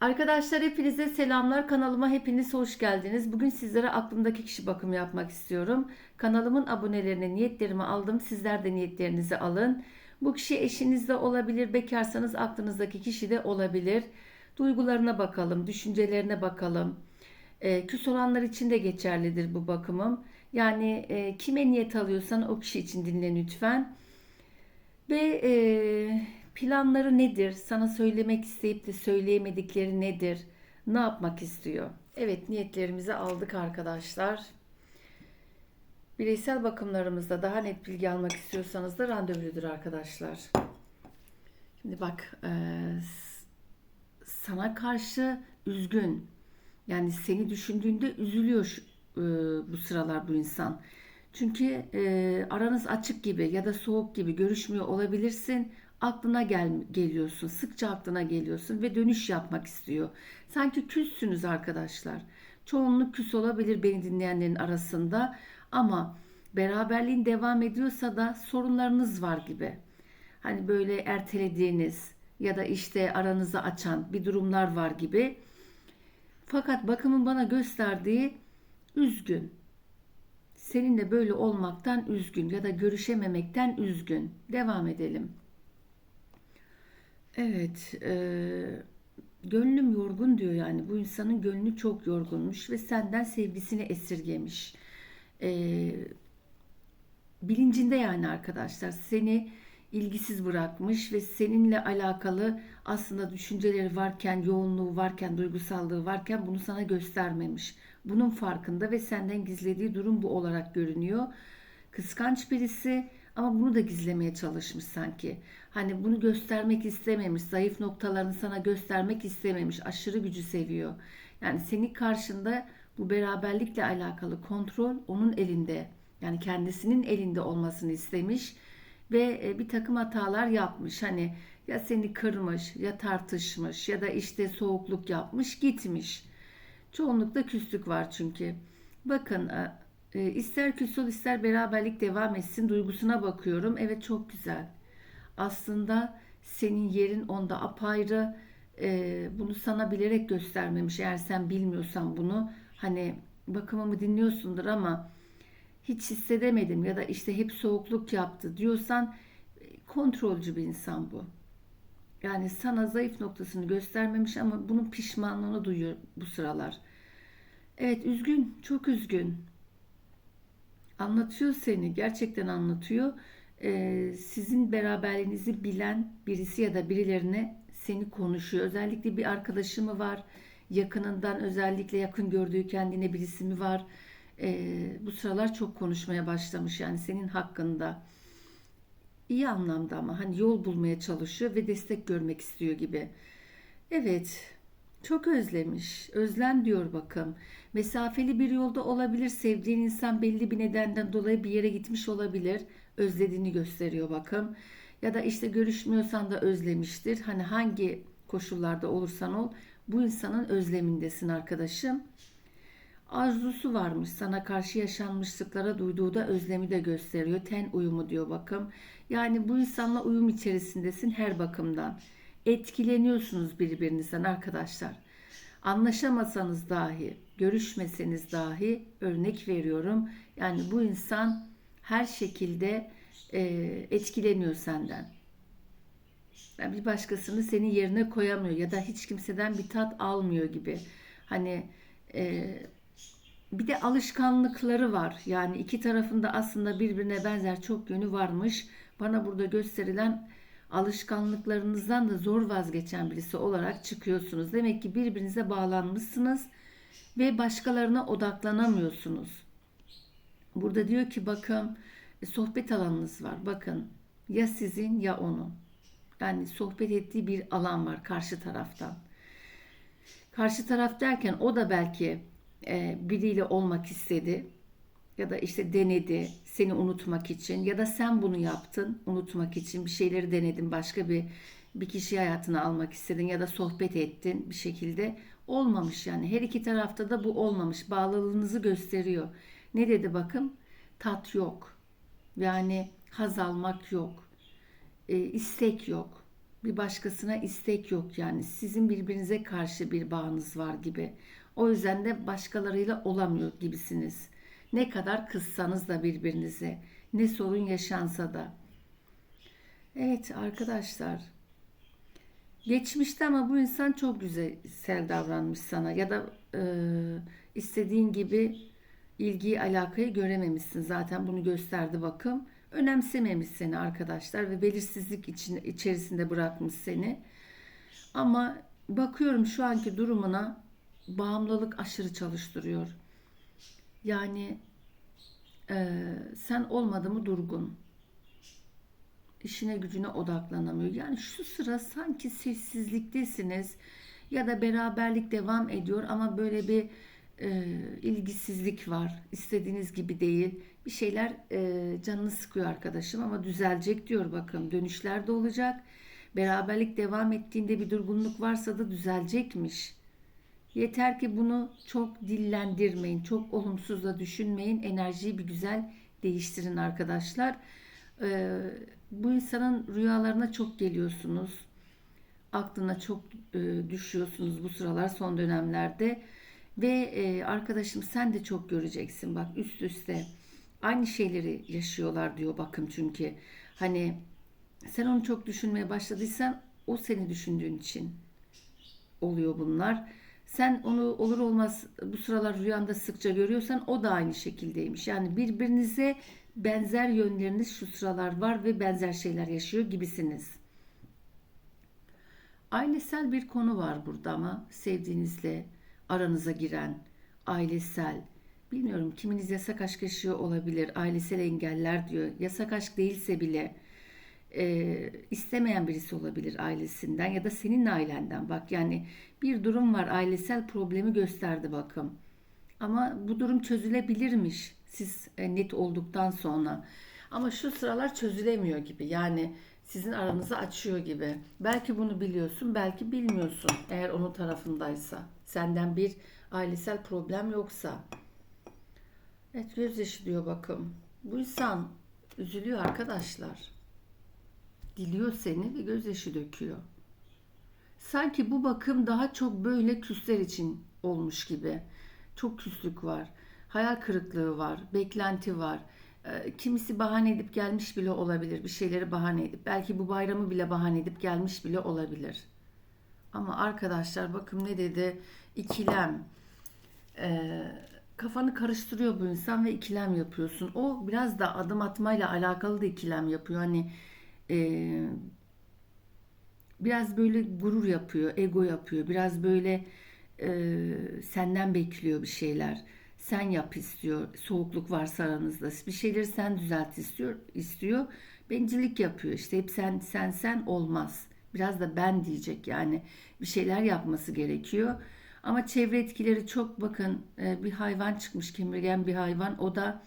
Arkadaşlar hepinize selamlar. Kanalıma hepiniz hoş geldiniz. Bugün sizlere aklımdaki kişi bakımı yapmak istiyorum. Kanalımın abonelerine niyetlerimi aldım. Sizler de niyetlerinizi alın. Bu kişi eşiniz de olabilir. Bekarsanız aklınızdaki kişi de olabilir. Duygularına bakalım, düşüncelerine bakalım. E, küs olanlar için de geçerlidir bu bakımım. Yani e, kime niyet alıyorsan o kişi için dinle lütfen. Ve e, planları nedir? Sana söylemek isteyip de söyleyemedikleri nedir? Ne yapmak istiyor? Evet niyetlerimizi aldık arkadaşlar. Bireysel bakımlarımızda daha net bilgi almak istiyorsanız da randevuludur arkadaşlar. Şimdi bak e, sana karşı üzgün. Yani seni düşündüğünde üzülüyor e, bu sıralar bu insan. Çünkü e, aranız açık gibi ya da soğuk gibi görüşmüyor olabilirsin. Aklına gel, geliyorsun, sıkça aklına geliyorsun ve dönüş yapmak istiyor. Sanki küssünüz arkadaşlar. Çoğunluk küs olabilir beni dinleyenlerin arasında ama beraberliğin devam ediyorsa da sorunlarınız var gibi. Hani böyle ertelediğiniz ya da işte aranızı açan bir durumlar var gibi. Fakat bakımın bana gösterdiği üzgün seninle böyle olmaktan üzgün ya da görüşememekten üzgün. Devam edelim. Evet, e, gönlüm yorgun diyor yani. Bu insanın gönlü çok yorgunmuş ve senden sevgisini esirgemiş. E, bilincinde yani arkadaşlar seni ilgisiz bırakmış ve seninle alakalı aslında düşünceleri varken, yoğunluğu varken, duygusallığı varken bunu sana göstermemiş. Bunun farkında ve senden gizlediği durum bu olarak görünüyor. Kıskanç birisi ama bunu da gizlemeye çalışmış sanki. Hani bunu göstermek istememiş, zayıf noktalarını sana göstermek istememiş, aşırı gücü seviyor. Yani senin karşında bu beraberlikle alakalı kontrol onun elinde. Yani kendisinin elinde olmasını istemiş ve e, bir takım hatalar yapmış. Hani ya seni kırmış ya tartışmış ya da işte soğukluk yapmış gitmiş. Çoğunlukla küslük var çünkü. Bakın e, e, ister küs ol ister beraberlik devam etsin duygusuna bakıyorum. Evet çok güzel. Aslında senin yerin onda apayrı. Bunu sana bilerek göstermemiş. Eğer sen bilmiyorsan bunu hani bakımımı dinliyorsundur ama hiç hissedemedim ya da işte hep soğukluk yaptı diyorsan kontrolcü bir insan bu. Yani sana zayıf noktasını göstermemiş ama bunun pişmanlığını duyuyor bu sıralar. Evet üzgün, çok üzgün. Anlatıyor seni, gerçekten anlatıyor. Ee, sizin beraberliğinizi bilen birisi ya da birilerine seni konuşuyor. Özellikle bir arkadaşı mı var? Yakınından özellikle yakın gördüğü kendine birisi mi var? Ee, bu sıralar çok konuşmaya başlamış yani senin hakkında iyi anlamda ama hani yol bulmaya çalışıyor ve destek görmek istiyor gibi. Evet, çok özlemiş. Özlem diyor bakın. Mesafeli bir yolda olabilir. Sevdiğin insan belli bir nedenden dolayı bir yere gitmiş olabilir. Özlediğini gösteriyor bakın. Ya da işte görüşmüyorsan da özlemiştir. Hani hangi koşullarda olursan ol bu insanın özlemindesin arkadaşım. Arzusu varmış sana karşı yaşanmışlıklara duyduğu da özlemi de gösteriyor. Ten uyumu diyor bakım. Yani bu insanla uyum içerisindesin her bakımdan. Etkileniyorsunuz birbirinizden arkadaşlar. Anlaşamasanız dahi, görüşmeseniz dahi örnek veriyorum. Yani bu insan her şekilde e, etkileniyor senden. Yani bir başkasını senin yerine koyamıyor ya da hiç kimseden bir tat almıyor gibi. Hani e, bir de alışkanlıkları var. Yani iki tarafında aslında birbirine benzer çok yönü varmış. Bana burada gösterilen alışkanlıklarınızdan da zor vazgeçen birisi olarak çıkıyorsunuz. Demek ki birbirinize bağlanmışsınız ve başkalarına odaklanamıyorsunuz. Burada diyor ki bakın e, sohbet alanınız var. Bakın ya sizin ya onun. Yani sohbet ettiği bir alan var karşı taraftan. Karşı taraf derken o da belki e, biriyle olmak istedi ya da işte denedi seni unutmak için ya da sen bunu yaptın unutmak için bir şeyleri denedin başka bir bir kişi hayatına almak istedin ya da sohbet ettin bir şekilde olmamış yani her iki tarafta da bu olmamış bağlılığınızı gösteriyor. Ne dedi bakın tat yok yani haz almak yok e, istek yok Bir başkasına istek yok yani. Sizin birbirinize karşı bir bağınız var gibi. O yüzden de başkalarıyla olamıyor gibisiniz. Ne kadar kızsanız da birbirinize, ne sorun yaşansa da. Evet arkadaşlar. Geçmişte ama bu insan çok güzel davranmış sana ya da e, istediğin gibi ilgiyi alakayı görememişsin. Zaten bunu gösterdi bakım. Önemsememiş seni arkadaşlar ve belirsizlik için, içerisinde bırakmış seni. Ama bakıyorum şu anki durumuna bağımlılık aşırı çalıştırıyor. Yani e, sen olmadı mı durgun. İşine gücüne odaklanamıyor. Yani şu sıra sanki sessizliktesiniz ya da beraberlik devam ediyor ama böyle bir e, ilgisizlik var. İstediğiniz gibi değil. Bir şeyler e, canını sıkıyor arkadaşım ama düzelecek diyor bakın. Dönüşler de olacak. Beraberlik devam ettiğinde bir durgunluk varsa da düzelecekmiş. Yeter ki bunu çok dillendirmeyin, çok olumsuz da düşünmeyin. Enerjiyi bir güzel değiştirin arkadaşlar. Ee, bu insanın rüyalarına çok geliyorsunuz. Aklına çok e, düşüyorsunuz bu sıralar son dönemlerde. Ve e, arkadaşım sen de çok göreceksin bak üst üste. Aynı şeyleri yaşıyorlar diyor bakın çünkü. Hani sen onu çok düşünmeye başladıysan o seni düşündüğün için oluyor bunlar. Sen onu olur olmaz bu sıralar rüyanda sıkça görüyorsan o da aynı şekildeymiş. Yani birbirinize benzer yönleriniz şu sıralar var ve benzer şeyler yaşıyor gibisiniz. Ailesel bir konu var burada ama sevdiğinizle aranıza giren ailesel bilmiyorum kiminiz yasak aşk yaşıyor olabilir ailesel engeller diyor. Yasak aşk değilse bile e, istemeyen birisi olabilir ailesinden ya da senin ailenden. Bak yani bir durum var ailesel problemi gösterdi bakım. Ama bu durum çözülebilirmiş siz e, net olduktan sonra. Ama şu sıralar çözülemiyor gibi yani sizin aranızı açıyor gibi. Belki bunu biliyorsun belki bilmiyorsun eğer onun tarafındaysa senden bir ailesel problem yoksa evet gözyaşı diyor bakım bu insan üzülüyor arkadaşlar diliyor seni ve gözyaşı döküyor. Sanki bu bakım daha çok böyle küsler için olmuş gibi. Çok küslük var. Hayal kırıklığı var. Beklenti var. E, kimisi bahane edip gelmiş bile olabilir. Bir şeyleri bahane edip. Belki bu bayramı bile bahane edip gelmiş bile olabilir. Ama arkadaşlar bakın ne dedi? İkilem. E, kafanı karıştırıyor bu insan ve ikilem yapıyorsun. O biraz da adım atmayla alakalı da ikilem yapıyor. Hani e, biraz böyle gurur yapıyor, ego yapıyor. Biraz böyle e, senden bekliyor bir şeyler. Sen yap istiyor. Soğukluk varsa aranızda. Bir şeyleri sen düzelt istiyor. istiyor. Bencillik yapıyor. İşte hep sen sen sen olmaz. Biraz da ben diyecek yani. Bir şeyler yapması gerekiyor. Ama çevre etkileri çok bakın e, bir hayvan çıkmış kemirgen bir hayvan. O da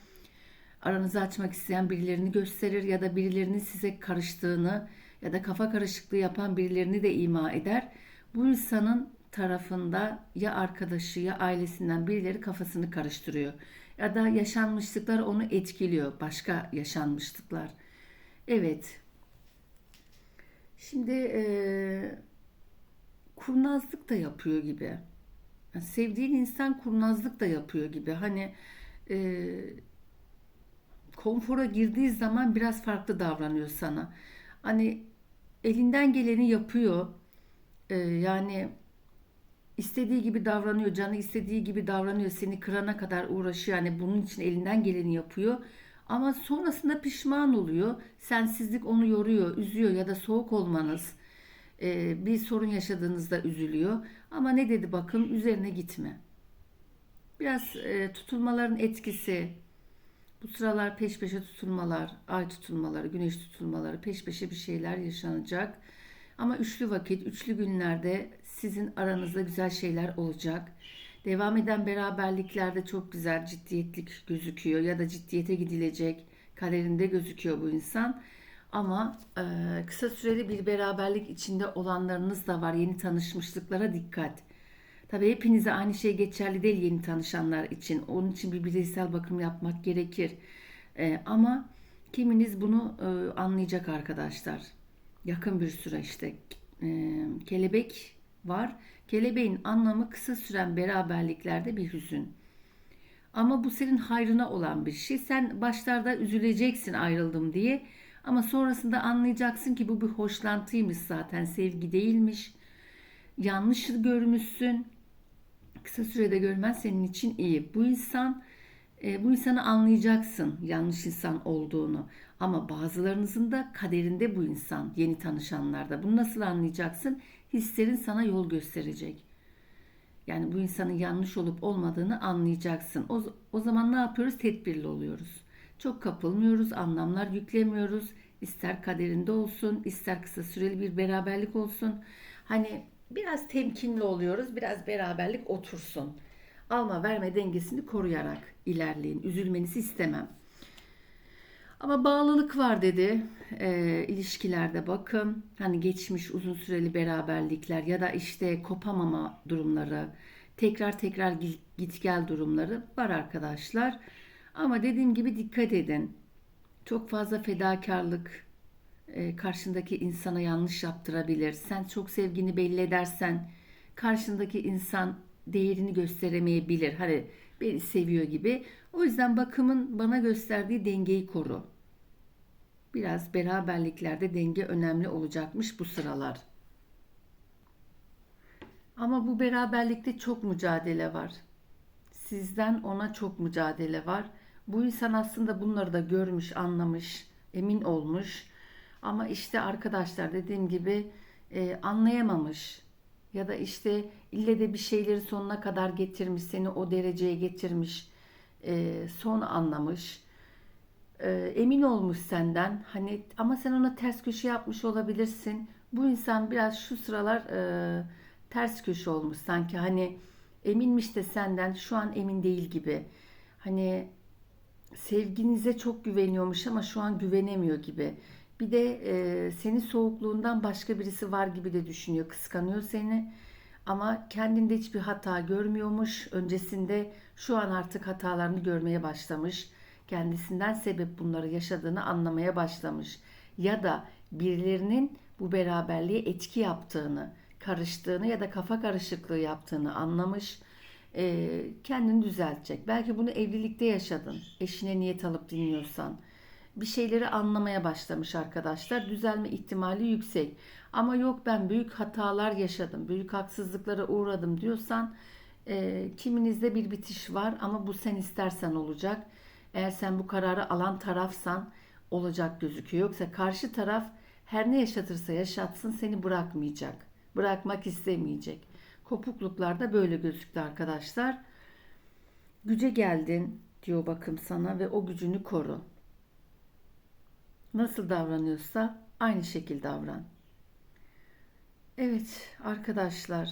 aranızı açmak isteyen birilerini gösterir ya da birilerinin size karıştığını ya da kafa karışıklığı yapan birilerini de ima eder. Bu insanın tarafında ya arkadaşı ya ailesinden birileri kafasını karıştırıyor. Ya da yaşanmışlıklar onu etkiliyor. Başka yaşanmışlıklar. Evet. Şimdi e, kurnazlık da yapıyor gibi. Yani sevdiğin insan kurnazlık da yapıyor gibi. Hani e, konfora girdiği zaman biraz farklı davranıyor sana. Hani elinden geleni yapıyor. Ee, yani istediği gibi davranıyor, canı istediği gibi davranıyor, seni kırana kadar uğraşıyor. Yani bunun için elinden geleni yapıyor. Ama sonrasında pişman oluyor. Sensizlik onu yoruyor, üzüyor ya da soğuk olmanız e, bir sorun yaşadığınızda üzülüyor. Ama ne dedi bakın üzerine gitme. Biraz e, tutulmaların etkisi, bu sıralar peş peşe tutulmalar, ay tutulmaları, güneş tutulmaları peş peşe bir şeyler yaşanacak. Ama üçlü vakit, üçlü günlerde sizin aranızda güzel şeyler olacak. Devam eden beraberliklerde çok güzel ciddiyetlik gözüküyor ya da ciddiyete gidilecek kaderinde gözüküyor bu insan. Ama e, kısa süreli bir beraberlik içinde olanlarınız da var. Yeni tanışmışlıklara dikkat. Tabii hepinize aynı şey geçerli değil yeni tanışanlar için. Onun için bir bireysel bakım yapmak gerekir. Ee, ama kiminiz bunu e, anlayacak arkadaşlar. yakın bir süre işte e, kelebek var. Kelebeğin anlamı kısa süren beraberliklerde bir hüzün. Ama bu senin hayrına olan bir şey. Sen başlarda üzüleceksin ayrıldım diye. Ama sonrasında anlayacaksın ki bu bir hoşlantıymış zaten. Sevgi değilmiş. Yanlış görmüşsün. Kısa sürede görmen senin için iyi. Bu insan e, bu insanı anlayacaksın yanlış insan olduğunu. Ama bazılarınızın da kaderinde bu insan yeni tanışanlarda. Bunu nasıl anlayacaksın? Hislerin sana yol gösterecek. Yani bu insanın yanlış olup olmadığını anlayacaksın. O, o zaman ne yapıyoruz? Tedbirli oluyoruz. Çok kapılmıyoruz, anlamlar yüklemiyoruz. İster kaderinde olsun, ister kısa süreli bir beraberlik olsun. Hani biraz temkinli oluyoruz, biraz beraberlik otursun. Alma verme dengesini koruyarak ilerleyin. Üzülmenizi istemem. Ama bağlılık var dedi e, ilişkilerde bakın hani geçmiş uzun süreli beraberlikler ya da işte kopamama durumları tekrar tekrar git gel durumları var arkadaşlar. Ama dediğim gibi dikkat edin. Çok fazla fedakarlık e, karşındaki insana yanlış yaptırabilir. Sen çok sevgini belli edersen karşındaki insan değerini gösteremeyebilir. Hani beni seviyor gibi. O yüzden bakımın bana gösterdiği dengeyi koru. Biraz beraberliklerde denge önemli olacakmış bu sıralar. Ama bu beraberlikte çok mücadele var. Sizden ona çok mücadele var. Bu insan aslında bunları da görmüş, anlamış, emin olmuş. Ama işte arkadaşlar dediğim gibi e, anlayamamış. Ya da işte ille de bir şeyleri sonuna kadar getirmiş, seni o dereceye getirmiş, e, son anlamış e, emin olmuş senden. Hani ama sen ona ters köşe yapmış olabilirsin. Bu insan biraz şu sıralar e, ters köşe olmuş sanki. Hani eminmiş de senden şu an emin değil gibi. Hani sevginize çok güveniyormuş ama şu an güvenemiyor gibi. Bir de e, senin soğukluğundan başka birisi var gibi de düşünüyor. Kıskanıyor seni. Ama kendinde hiçbir hata görmüyormuş. Öncesinde şu an artık hatalarını görmeye başlamış kendisinden sebep bunları yaşadığını anlamaya başlamış. Ya da birilerinin bu beraberliğe etki yaptığını, karıştığını ya da kafa karışıklığı yaptığını anlamış. E, kendini düzeltecek. Belki bunu evlilikte yaşadın. Eşine niyet alıp dinliyorsan. Bir şeyleri anlamaya başlamış arkadaşlar. Düzelme ihtimali yüksek. Ama yok ben büyük hatalar yaşadım, büyük haksızlıklara uğradım diyorsan e, kiminizde bir bitiş var ama bu sen istersen olacak. Eğer sen bu kararı alan tarafsan olacak gözüküyor. Yoksa karşı taraf her ne yaşatırsa yaşatsın seni bırakmayacak. Bırakmak istemeyecek. Kopukluklarda böyle gözüktü arkadaşlar. Güce geldin diyor bakım sana ve o gücünü koru. Nasıl davranıyorsa aynı şekilde davran. Evet arkadaşlar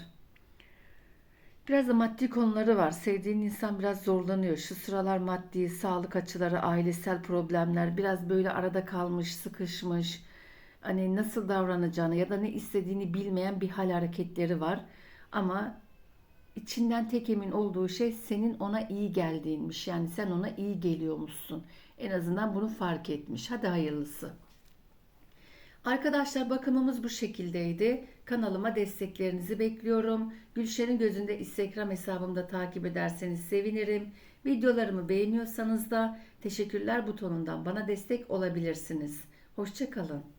Biraz da maddi konuları var. Sevdiğin insan biraz zorlanıyor. Şu sıralar maddi, sağlık açıları, ailesel problemler biraz böyle arada kalmış, sıkışmış. Hani nasıl davranacağını ya da ne istediğini bilmeyen bir hal hareketleri var. Ama içinden tek emin olduğu şey senin ona iyi geldiğinmiş. Yani sen ona iyi geliyormuşsun. En azından bunu fark etmiş. Hadi hayırlısı. Arkadaşlar bakımımız bu şekildeydi. Kanalıma desteklerinizi bekliyorum. Gülşen'in gözünde Instagram hesabımda takip ederseniz sevinirim. Videolarımı beğeniyorsanız da teşekkürler butonundan bana destek olabilirsiniz. Hoşçakalın.